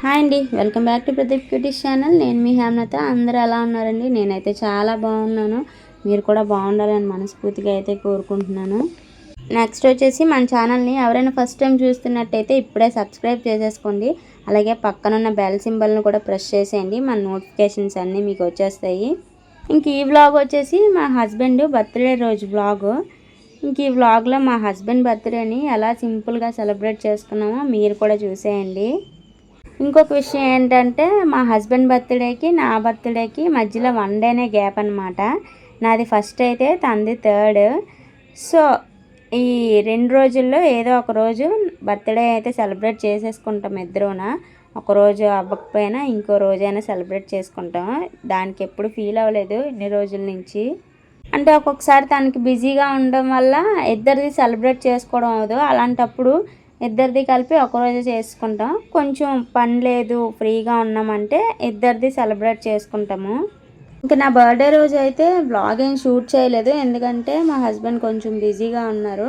Hi అండి welcome back to Pradeep cuties channel. నేను మీ హేమలత. అందరూ ఎలా ఉన్నారండి? నేనైతే చాలా బాగున్నాను. మీరు కూడా బాగుండాలని మనస్ఫూర్తిగా అయితే కోరుకుంటున్నాను. నెక్స్ట్ వచ్చేసి మన ఛానల్ని ఎవరైనా ఫస్ట్ టైం చూస్తున్నట్టయితే ఇప్పుడే సబ్స్క్రైబ్ చేసేసుకోండి. అలాగే పక్కనున్న బెల్ సింబల్ని కూడా ప్రెస్ చేసేయండి. మన నోటిఫికేషన్స్ అన్నీ మీకు వచ్చేస్తాయి. ఇంక ఈ వ్లాగ్ వచ్చేసి మా హస్బెండ్ బర్త్డే రోజు వ్లాగ్ ఇంక ఈ వ్లాగ్లో మా హస్బెండ్ బర్త్డేని ఎలా సింపుల్గా సెలబ్రేట్ చేసుకున్నామో మీరు కూడా చూసేయండి. ఇంకొక విషయం ఏంటంటే మా హస్బెండ్ బర్త్డేకి నా బర్త్డేకి మధ్యలో వన్ డేనే గ్యాప్ అనమాట నాది ఫస్ట్ అయితే తనది థర్డ్ సో ఈ రెండు రోజుల్లో ఏదో ఒక రోజు బర్త్డే అయితే సెలబ్రేట్ చేసేసుకుంటాం ఇద్దరున. ఒక రోజు అవ్వకపోయినా ఇంకో రోజైనా సెలబ్రేట్ చేసుకుంటాం. దానికి ఎప్పుడు ఫీల్ అవ్వలేదు ఇన్ని రోజుల నుంచి. అంటే ఒక్కొక్కసారి తనకి బిజీగా ఉండడం వల్ల ఇద్దరిది సెలబ్రేట్ చేసుకోవడం అవ్వదు. అలాంటప్పుడు ఇద్దరిది కలిపి ఒకరోజు చేసుకుంటాం. కొంచెం పని లేదు ఫ్రీగా ఉన్నామంటే ఇద్దరిది సెలబ్రేట్ చేసుకుంటాము. ఇంకా నా బర్త్డే రోజు అయితే బ్లాగ్ ఏం షూట్ చేయలేదు. ఎందుకంటే మా హస్బెండ్ కొంచెం బిజీగా ఉన్నారు.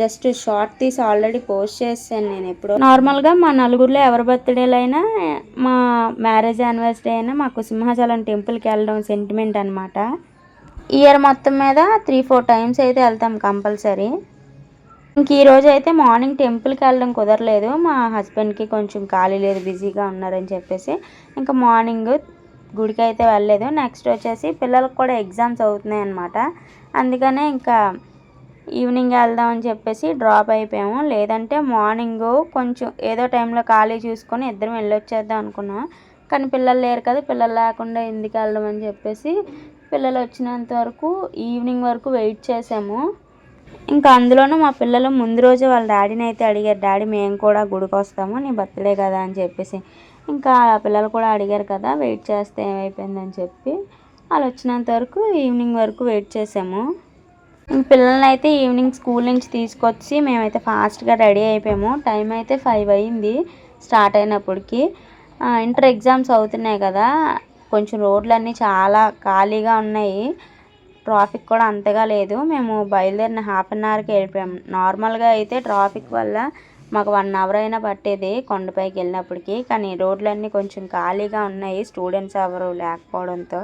జస్ట్ షార్ట్ తీసి ఆల్రెడీ పోస్ట్ చేశాను నేను ఎప్పుడు. నార్మల్గా మా నలుగురిలో ఎవరి బర్త్డేలు అయినా మా మ్యారేజ్ యానివర్సరీ అయినా మాకు సింహాచలం టెంపుల్కి వెళ్ళడం సెంటిమెంట్ అనమాట ఇయర్ మొత్తం మీద త్రీ ఫోర్ టైమ్స్ అయితే వెళ్తాం కంపల్సరీ. ఇంక ఈరోజు అయితే మార్నింగ్ టెంపుల్కి వెళ్ళడం కుదరలేదు. మా హస్బెండ్కి కొంచెం ఖాళీ లేదు బిజీగా ఉన్నారని చెప్పేసి. ఇంకా మార్నింగ్ గుడికి అయితే వెళ్ళలేదు. నెక్స్ట్ వచ్చేసి పిల్లలకు కూడా ఎగ్జామ్స్ అవుతున్నాయి అనమాట అందుకనే ఇంకా ఈవినింగ్ వెళ్దాం అని చెప్పేసి డ్రాప్ అయిపోయాము. లేదంటే మార్నింగ్ కొంచెం ఏదో టైంలో ఖాళీ చూసుకొని ఇద్దరం వెళ్ళొచ్చేద్దాం అనుకున్నాం. కానీ పిల్లలు లేరు కదా పిల్లలు లేకుండా ఎందుకు వెళ్ళడం అని చెప్పేసి పిల్లలు వచ్చినంత వరకు ఈవినింగ్ వరకు వెయిట్ చేసాము. ఇంకా అందులోనూ మా పిల్లలు ముందు రోజు వాళ్ళ డాడీని అయితే అడిగారు డాడీ మేము కూడా గుడికి వస్తాము నీ బర్త్డే కదా అని చెప్పేసి. ఇంకా పిల్లలు కూడా అడిగారు కదా వెయిట్ చేస్తే ఏమైపోయిందని చెప్పి. వాళ్ళు వచ్చినంత వరకు ఈవినింగ్ వరకు వెయిట్ చేసాము. పిల్లల్ని అయితే ఈవినింగ్ స్కూల్ నుంచి తీసుకొచ్చి మేమైతే ఫాస్ట్గా రెడీ అయిపోయాము. టైం అయితే ఫైవ్ అయింది స్టార్ట్ అయినప్పటికి. ఇంటర్ ఎగ్జామ్స్ అవుతున్నాయి కదా కొంచెం రోడ్లన్నీ చాలా ఖాళీగా ఉన్నాయి. ట్రాఫిక్ కూడా అంతగా లేదు. మేము బయలుదేరిన హాఫ్ అన్ అవర్కి వెళ్ళిపోయాము నార్మల్గా అయితే ట్రాఫిక్ వల్ల మాకు వన్ అవర్ అయినా పట్టేది కొండపైకి వెళ్ళినప్పటికి. కానీ రోడ్లన్నీ కొంచెం ఖాళీగా ఉన్నాయి. స్టూడెంట్స్ ఎవరు లేకపోవడంతో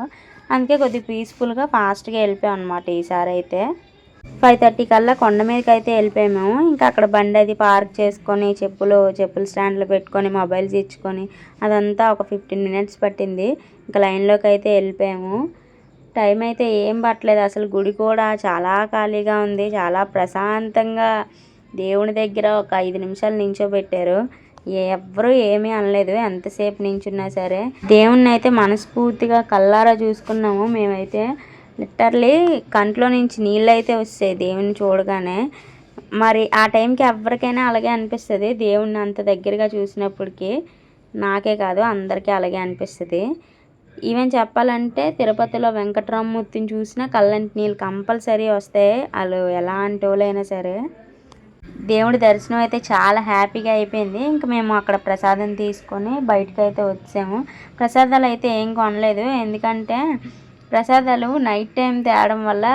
అందుకే కొద్దిగా పీస్ఫుల్గా ఫాస్ట్గా వెళ్ళిపోయాం అనమాట ఈసారి అయితే. ఫైవ్ థర్టీ కల్లా కొండ మీదకి అయితే వెళ్ళిపోయాము ఇంకా అక్కడ బండి అది పార్క్ చేసుకొని చెప్పులు చెప్పులు స్టాండ్లో పెట్టుకొని మొబైల్స్ ఇచ్చుకొని అదంతా ఒక ఫిఫ్టీన్ మినిట్స్ పట్టింది. ఇంకా లైన్లోకి అయితే వెళ్ళిపోయాము. టైం అయితే ఏం పట్టలేదు. అసలు గుడి కూడా చాలా ఖాళీగా ఉంది. చాలా ప్రశాంతంగా దేవుని దగ్గర ఒక ఐదు నిమిషాలు నించోబెట్టారు. ఎవ్వరూ ఏమీ అనలేదు. ఎంతసేపు నించున్నా సరే దేవుణ్ణి అయితే మనస్ఫూర్తిగా కల్లారా చూసుకున్నాము. మేమైతే లిటర్లీ కంట్లో నుంచి నీళ్ళు అయితే వస్తాయి దేవుని చూడగానే. మరి ఆ టైంకి ఎవరికైనా అలాగే అనిపిస్తుంది. దేవుణ్ణి అంత దగ్గరగా చూసినప్పటికీ నాకే కాదు అందరికీ అలాగే అనిపిస్తుంది. ఈవెన్ చెప్పాలంటే తిరుపతిలో వెంకటరామమూర్తిని చూసినా కళ్ళంటి నీళ్ళు కంపల్సరీ వస్తాయి. వాళ్ళు ఎలాంటి వాళ్ళైనా సరే. దేవుడి దర్శనం అయితే చాలా హ్యాపీగా అయిపోయింది. ఇంకా మేము అక్కడ ప్రసాదం తీసుకొని బయటకు అయితే వచ్చాము. ప్రసాదాలు అయితే ఏం కొనలేదు. ఎందుకంటే ప్రసాదాలు నైట్ టైం తేవడం వల్ల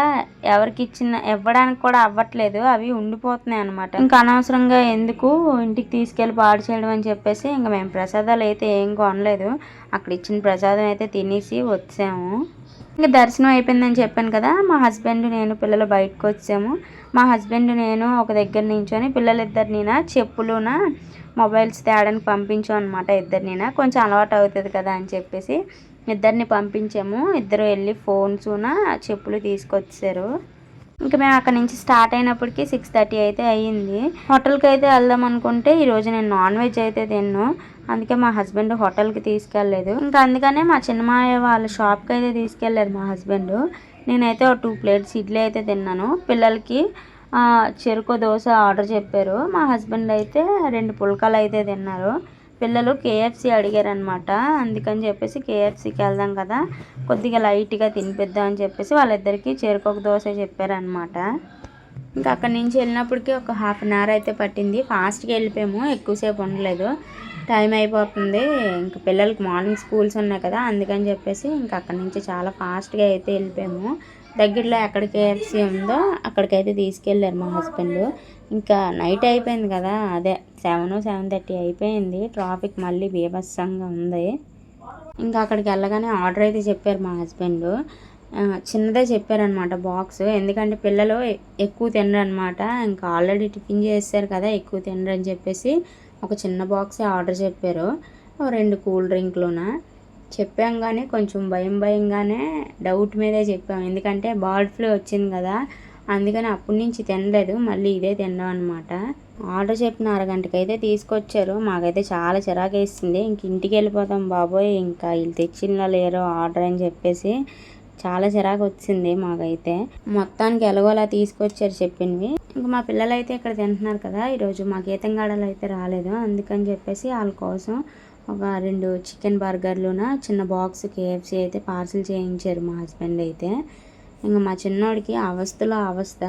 ఎవరికి ఇచ్చిన ఇవ్వడానికి కూడా అవ్వట్లేదు. అవి ఉండిపోతున్నాయి అనమాట ఇంకా అనవసరంగా ఎందుకు ఇంటికి తీసుకెళ్ళి పాడు చేయడం అని చెప్పేసి ఇంకా మేము ప్రసాదాలు అయితే ఏం కొనలేదు. అక్కడ ఇచ్చిన ప్రసాదం అయితే తినేసి వచ్చాము. ఇంకా దర్శనం అయిపోయిందని చెప్పాను కదా మా హస్బెండ్ నేను పిల్లలు బయటకు వచ్చాము. మా హస్బెండ్ నేను ఒక దగ్గర నించొని పిల్లలిద్దరినీనా చెప్పులున మొబైల్స్ తేడానికి పంపించాం అనమాట ఇద్దరినీనా. కొంచెం అలవాటు అవుతుంది కదా అని చెప్పేసి ఇద్దరిని పంపించాము. ఇద్దరు వెళ్ళి ఫోన్సున చెప్పులు తీసుకొచ్చారు. ఇంకా మేము అక్కడ నుంచి స్టార్ట్ అయినప్పటికీ సిక్స్ థర్టీ అయితే అయ్యింది. హోటల్కి అయితే వెళ్దాం అనుకుంటే ఈరోజు నేను నాన్ వెజ్ అయితే తిన్ను. అందుకే మా హస్బెండ్ హోటల్కి తీసుకెళ్ళలేదు. ఇంకా అందుకనే మా చిన్నమాయ వాళ్ళ షాప్కి అయితే తీసుకెళ్ళలేదు మా హస్బెండ్. నేనైతే ఒక టూ ప్లేట్స్ ఇడ్లీ అయితే తిన్నాను. పిల్లలకి చెరుకు దోశ ఆర్డర్ చెప్పారు. మా హస్బెండ్ అయితే రెండు పుల్కాలు అయితే తిన్నారు. పిల్లలు కేఎఫ్సి అడిగారనమాట అందుకని చెప్పేసి కేఎఫ్సీకి వెళ్దాం కదా కొద్దిగా లైట్గా తినిపిద్దాం అని చెప్పేసి వాళ్ళిద్దరికీ చేరుకోక దోశ చెప్పారనమాట ఇంకా అక్కడి నుంచి వెళ్ళినప్పటికీ ఒక హాఫ్ అన్ అవర్ అయితే పట్టింది. ఫాస్ట్గా వెళ్ళిపోయాము ఎక్కువసేపు ఉండలేదు. టైం అయిపోతుంది. ఇంకా పిల్లలకి మార్నింగ్ స్కూల్స్ ఉన్నాయి కదా అందుకని చెప్పేసి ఇంకా అక్కడి నుంచి చాలా ఫాస్ట్గా అయితే వెళ్ళిపోయాము. దగ్గరలో ఎక్కడ కేఎఫ్సీ ఉందో అక్కడికైతే తీసుకెళ్ళారు మా హస్బెండ్. ఇంకా నైట్ అయిపోయింది కదా అదే సెవెన్ సెవెన్ థర్టీ అయిపోయింది. ట్రాఫిక్ మళ్ళీ బీభత్సంగా ఉంది. ఇంకా అక్కడికి వెళ్ళగానే ఆర్డర్ అయితే చెప్పారు మా హస్బెండ్. చిన్నదే చెప్పారనమాట బాక్స్. ఎందుకంటే పిల్లలు ఎక్కువ తినరు అనమాట ఇంకా ఆల్రెడీ టిఫిన్ చేస్తారు కదా ఎక్కువ తినరు అని చెప్పేసి ఒక చిన్న బాక్సే ఆర్డర్ చెప్పారు. రెండు కూల్ డ్రింక్లున. చెప్పాం కానీ కొంచెం భయం భయంగానే డౌట్ మీదే చెప్పాం. ఎందుకంటే బర్డ్ ఫ్లూ వచ్చింది కదా అందుకని అప్పటి నుంచి తినలేదు మళ్ళీ ఇదే తిన్నాం అనమాట ఆర్డర్ చెప్పిన అరగంటకైతే తీసుకొచ్చారు. మాకైతే చాలా చిరాకు వేసింది ఇంక ఇంటికి వెళ్ళిపోతాం బాబోయ్ ఇంకా వీళ్ళు తెచ్చిన లేరో ఆర్డర్ అని చెప్పేసి చాలా చిరాకు వచ్చింది మాకైతే. మొత్తానికి ఎలాగోలా తీసుకొచ్చారు చెప్పినవి ఇంకా మా పిల్లలు అయితే ఇక్కడ తింటున్నారు కదా ఈరోజు మా గీతంగాడలు అయితే రాలేదు. అందుకని చెప్పేసి వాళ్ళ కోసం ఒక రెండు చికెన్ బర్గర్లున చిన్న బాక్స్ కేఎఫ్సీ అయితే పార్సిల్ చేయించారు మా హస్బెండ్ అయితే. ఇంకా మా చిన్నోడికి అవస్థలో అవస్థ.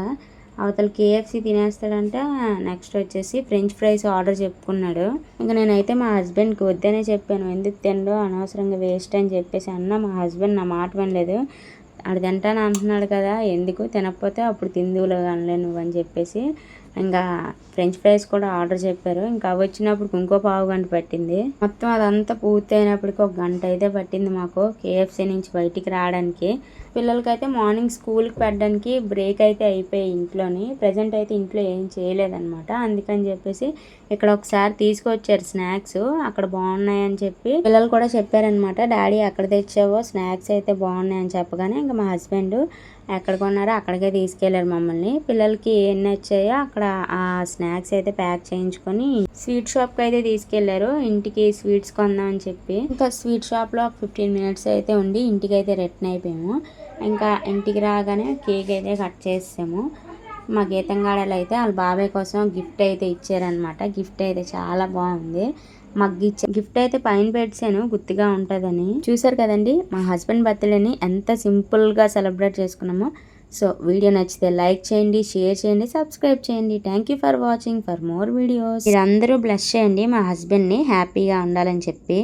అవతల కేఎఫ్సి తినేస్తాడంటే నెక్స్ట్ వచ్చేసి ఫ్రెంచ్ ఫ్రైస్ ఆర్డర్ చెప్పుకున్నాడు. ఇంకా నేనైతే మా హస్బెండ్కి వద్దనే చెప్పాను ఎందుకు తిండో అనవసరంగా వేస్ట్ అని చెప్పేసి. అన్న మా హస్బెండ్ నా మాట వినలేదు. అది తింటాను అంటున్నాడు కదా ఎందుకు? తినకపోతే అప్పుడు తిందువులో అనలే నువ్వు అని చెప్పేసి ఇంకా ఫ్రెంచ్ ఫ్రైస్ కూడా ఆర్డర్ చెప్పారు. ఇంకా అవి వచ్చినప్పుడు ఇంకో పావు గంట పట్టింది. మొత్తం అదంతా పూర్తి అయినప్పటికీ ఒక గంట అయితే పట్టింది మాకు కేఎఫ్సీ నుంచి బయటికి రావడానికి. పిల్లలకైతే మార్నింగ్ స్కూల్కి పెట్టడానికి బ్రేక్ అయితే అయిపోయి ఇంట్లోని. ప్రజెంట్ అయితే ఇంట్లో ఏం చేయలేదన్నమాట. అందుకని చెప్పేసి ఇక్కడ ఒకసారి తీసుకొచ్చారు స్నాక్స్. అక్కడ బాగున్నాయని చెప్పి పిల్లలు కూడా చెప్పారనమాట డాడీ ఎక్కడ తెచ్చావో స్నాక్స్ అయితే బాగున్నాయని చెప్పగానే ఇంకా మా హస్బెండ్ ఎక్కడ కొన్నారో అక్కడికే తీసుకెళ్ళారు మమ్మల్ని. పిల్లలకి ఏం నచ్చాయో అక్కడ ఆ స్నాక్స్ అయితే ప్యాక్ చేయించుకొని స్వీట్ షాప్కి అయితే తీసుకెళ్ళారు. ఇంటికి స్వీట్స్ కొందాం అని చెప్పి. ఇంకా స్వీట్ షాప్లో ఒక ఫిఫ్టీన్ మినిట్స్ అయితే ఉండి ఇంటికి అయితే రిటర్న్ అయిపోయాము. ఇంకా ఇంటికి రాగానే కేక్ అయితే కట్ చేసాము మా గీతంగాడలు అయితే వాళ్ళ బాబాయ్ కోసం గిఫ్ట్ అయితే ఇచ్చారనమాట గిఫ్ట్ అయితే చాలా బాగుంది. మాకు గిఫ్ట్ అయితే పైన పెట్టాను గుర్తుగా ఉంటుందని. చూసారు కదండి మా హస్బెండ్ బర్త్డేని ఎంత సింపుల్గా సెలబ్రేట్ చేసుకున్నామో. సో వీడియో నచ్చితే లైక్ చేయండి షేర్ చేయండి సబ్స్క్రైబ్ చేయండి. Thank you for watching for more videos మీరందరూ బ్లెస్ చేయండి. మా హస్బెండ్ని హ్యాపీగా ఉండాలని చెప్పి.